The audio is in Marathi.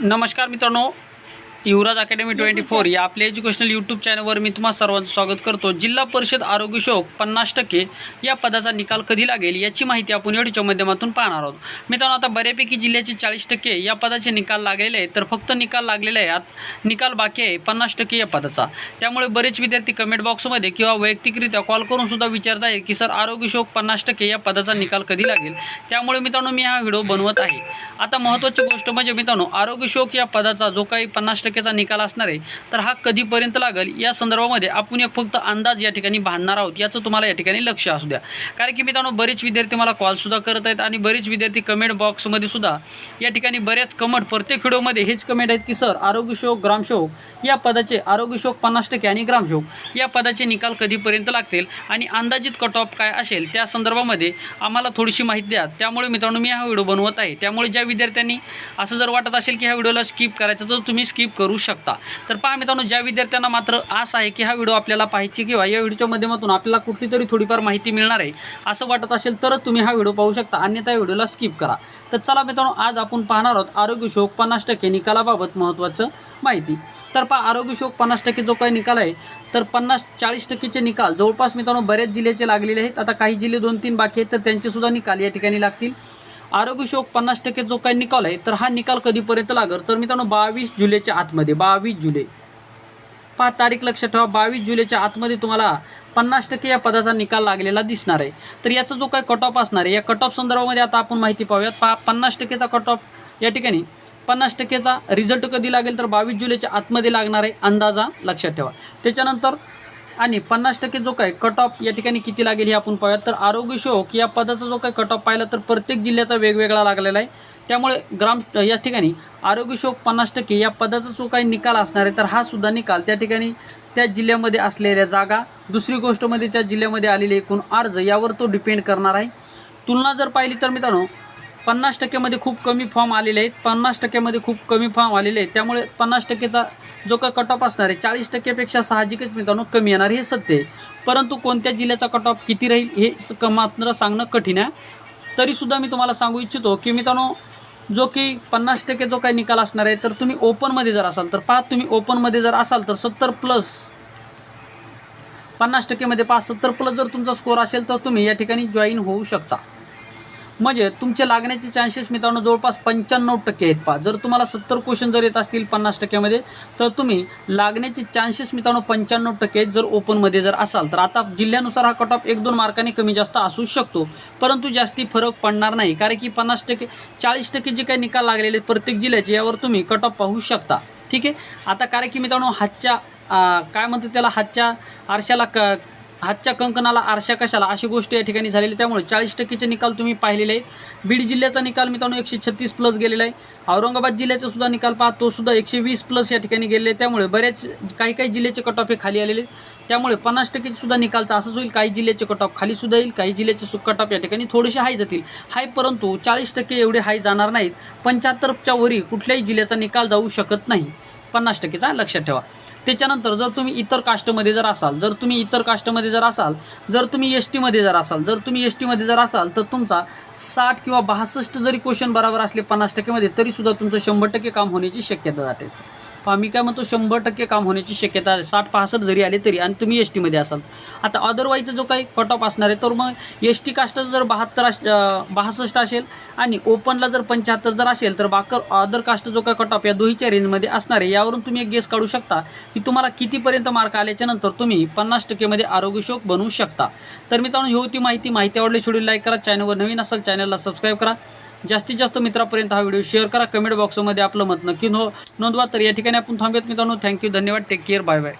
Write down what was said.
नमस्कार मित्रांनो. युवराज अकॅडमी ट्वेंटी फोर या आपल्या एज्युकेशनल यूट्यूब चॅनलवर मी तुम्हा सर्वांचं स्वागत करतो. जिल्हा परिषद आरोग्य शोक पन्नास टक्के या पदाचा निकाल कधी लागेल याची माहिती आपण व्हिडिओच्या माध्यमातून पाहणार आहोत. मित्रांनो आता बऱ्यापैकी जिल्ह्याचे चाळीस टक्के या पदाचे निकाल लागलेले आहेत तर फक्त निकाल लागलेले आहे आत निकाल बाकी आहे पन्नास टक्के या पदाचा. त्यामुळे बरेच विद्यार्थी कमेंट बॉक्समध्ये किंवा वैयक्तिकरित्या कॉल करून सुद्धा विचारत आहेत की सर आरोग्य शोक पन्नास टक्के या पदाचा निकाल कधी लागेल? त्यामुळे मित्रांनो मी हा व्हिडिओ बनवत आहे. आता महत्त्वाची गोष्ट म्हणजे मित्रांनो आरोग्य शोक या पदाचा जो काही पन्नास तारखेचा निकाल असणार आहे तर हा कधीपर्यंत लागेल? या संदर्भामध्ये आपण एक फक्त अंदाज या ठिकाणी बांधणार आहोत याचं तुम्हाला या ठिकाणी लक्ष असू द्या. कारण की मित्रांनो बरेच विद्यार्थी मला कॉलसुद्धा करत आहेत आणि बरेच विद्यार्थी कमेंट बॉक्समध्ये सुद्धा या ठिकाणी बरेच कमेंट प्रत्येक व्हिडिओमध्ये हेच कमेंट आहेत की सर आरोग्यशोक ग्रामशोक या पदाचे आरोग्यशोक पन्नास टक्के आणि ग्रामशोक या पदाचे निकाल कधीपर्यंत लागतील आणि अंदाजित कट ऑफ काय असेल त्या संदर्भामध्ये आम्हाला थोडीशी माहिती द्या. त्यामुळे मित्रांनो मी हा व्हिडिओ बनवत आहे. त्यामुळे ज्या विद्यार्थ्यांनी असं जर वाटत असेल की ह्या व्हिडिओला स्किप करायचं तर तुम्ही स्किप करू करू शकता. तर पहा मित्रांनो ज्या विद्यार्थ्यांना मात्र आस आहे की हा व्हिडिओ आपल्याला पाहायची किंवा या व्हिडिओच्या माध्यमातून आपल्याला कुठली तरी थोडीफार माहिती मिळणार आहे असं वाटत असेल तरच तुम्ही हा व्हिडिओ पाहू शकता. अन्यथा या व्हिडिओला स्किप करा. तर चला मित्रांनो आज आपण पाहणार आहोत आरोग्य शोक पन्नास टक्के निकालाबाबत महत्त्वाचं माहिती. तर पहा आरोग्य शोक पन्नास टक्के जो काही निकाल आहे तर पन्नास चाळीस टक्केचे निकाल जवळपास मित्रांनो बऱ्याच जिल्ह्याचे लागलेले आहेत. आता काही जिल्हे दोन तीन बाकी आहेत तर त्यांचेसुद्धा निकाल या ठिकाणी लागतील. आरोग्य शोक पन्नास टक्के जो काही निकाल आहे तर हा निकाल कधीपर्यंत लागेल? तर मित्रांनो बावीस जुलैच्या आतमध्ये बावीस जुलै. पहा तारीख लक्षात ठेवा बावीस जुलैच्या आतमध्ये तुम्हाला पन्नास टक्के या पदाचा निकाल लागलेला दिसणार आहे. तर याचा जो काही कट ऑफ असणार आहे या कट ऑफ संदर्भामध्ये आता आपण माहिती पाहूयात. पहा पन्नास टक्केचा कट ऑफ या ठिकाणी पन्नास टक्केचा रिझल्ट कधी लागेल? तर बावीस जुलैच्या आतमध्ये लागणार आहे अंदाजा लक्षात ठेवा. त्याच्यानंतर आणि पन्नास टक्के जो काय कट ऑफ या ठिकाणी किती लागेल हे आपण पाहूयात. तर आरोग्य शोक या पदाचा जो काही कट ऑफ पाहिला तर प्रत्येक जिल्ह्याचा वेगवेगळा लागलेला आहे. त्यामुळे ग्राम या ठिकाणी आरोग्य शोक पन्नास टक्के या पदाचा जो काही निकाल असणार आहे तर हा सुद्धा निकाल त्या ठिकाणी त्या जिल्ह्यामध्ये असलेल्या जागा दुसरी गोष्ट म्हणजे त्या जिल्ह्यामध्ये आलेले एकूण अर्ज यावर तो डिपेंड करणार आहे. तुलना जर पाहिली तर मित्रांनो पन्नास टक्क्यामध्ये खूप कमी फॉर्म आलेले आहेत. पन्नास टक्क्यामध्ये खूप कमी फॉर्म आलेले आहेत. त्यामुळे पन्नास टक्केचा जो का कट ऑफ असणार आहे चाळीस टक्क्यापेक्षा साहजिकच मित्रांनो कमी येणार हे सत्य आहे. परंतु कोणत्या जिल्ह्याचा कट ऑफ किती राहील हे स- मात्र सांगणं कठीण आहे. तरीसुद्धा मी तुम्हाला सांगू इच्छितो की मित्रांनो जो की पन्नास टक्के जो काही निकाल असणार आहे तर तुम्ही ओपनमध्ये जर असाल तर पाच तुम्ही ओपनमध्ये जर असाल तर सत्तर प्लस पन्नास टक्केमध्ये पाच सत्तर प्लस जर तुमचा स्कोर असेल तर तुम्ही या ठिकाणी जॉईन होऊ शकता. म्हणजे तुमचे लागण्याचे चान्सेस मित्रांनो जवळपास पंच्याण्णव टक्के आहेत पा जर तुम्हाला सत्तर क्वेश्चन जर येत असतील पन्नास टक्क्यामध्ये तर तुम्ही लागण्याचे चान्सेस मित्रांनो पंच्याण्णव टक्के आहेत जर ओपनमध्ये जर असाल. तर आता जिल्ह्यानुसार हा कट ऑफ एक दोन मार्काने कमी जास्त असू शकतो. परंतु जास्ती फरक पडणार नाही. कारण की पन्नास टक्के चाळीस टक्के जे काही निकाल लागलेले आहेत प्रत्येक जिल्ह्याचे यावर तुम्ही कट ऑफ पाहू शकता. ठीक आहे? आता कारण की मित्रांनो हातच्या काय म्हणतात त्याला? हातच्या आरशाला क हातच्या कंकणाला आरशा कशाला? अशी गोष्ट या ठिकाणी झालेली त्यामुळे चाळीस टक्केचे निकाल तुम्ही पाहिलेले आहेत. बीड जिल्ह्याचा निकाल मित्रांनो एकशे छत्तीस प्लस गेलेला आहे. औरंगाबाद जिल्ह्याचा सुद्धा निकाल पहा तो सुद्धा एकशे वीस प्लस या ठिकाणी गेलेले आहे त्यामुळे बरेच काही काही जिल्ह्याचे कट ऑफ हे खाली आलेले आहेत. त्यामुळे पन्नास टक्केचे सुद्धा निकालचा असंच होईल. काही जिल्ह्याचे कट ऑफ खाली सुद्धा येईल. काही जिल्ह्याचे कट ऑफ या ठिकाणी थोडेसे हाय जातील. हाय परंतु चाळीस टक्के एवढे हाय जाणार नाहीत. पंच्याहत्तरच्या वरी कुठल्याही जिल्ह्याचा निकाल जाऊ शकत नाही. पन्नास टक्केचा लक्षात ठेवा. त्याच्यानंतर जर तुम्ही इतर कास्टमध्ये जर असाल जर तुम्ही इतर कास्टमध्ये जर असाल जर तुम्ही एस टीमध्ये जर असाल जर तुम्ही एस टीमध्ये जर असाल तर तुमचा साठ किंवा बासष्ट जरी क्वेश्चन बरोबर असले पन्नास टक्केमध्ये तरीसुद्धा तुमचं शंभर टक्के काम होण्याची शक्यता जाते. मी काय म्हणतो शंभर टक्के काम होण्याची शक्यता आहे. साठ पासष्ट जरी आले तरी आणि तुम्ही एस टीमध्ये असाल. आता अदरवाईज जो काही कट ऑफ असणार आहे तर मग एस टी कास्टचं जर बहात्तर अस बहासष्ट बासष्ट असेल आणि ओपनला जर पंच्याहत्तर जर असेल तर बाकर अदर कास्ट जो काही कट ऑफ या दोहीच्या रेंजमध्ये असणार आहे. यावरून तुम्ही एक गेस काढू शकता की तुम्हाला कितीपर्यंत मार्क आल्याच्यानंतर तुम्ही पन्नास टक्केमध्ये आरोग्यशोक बनवू शकता. तर मित्रांनो ही होती माहिती. माहिती आवडली शेड्यूल लाईक करा. चॅनलवर नवीन असाल चॅनलला सबस्क्राईब करा. जास्तीत जास्त मित्रापर्यंत हा व्हिडिओ शेअर करा. कमेंट बॉक्समध्ये आपलं मत नक्की नो नोंदवा. तर या ठिकाणी आपण थांबूयात मित्रांनो. थँक्यू धन्यवाद. Take care bye bye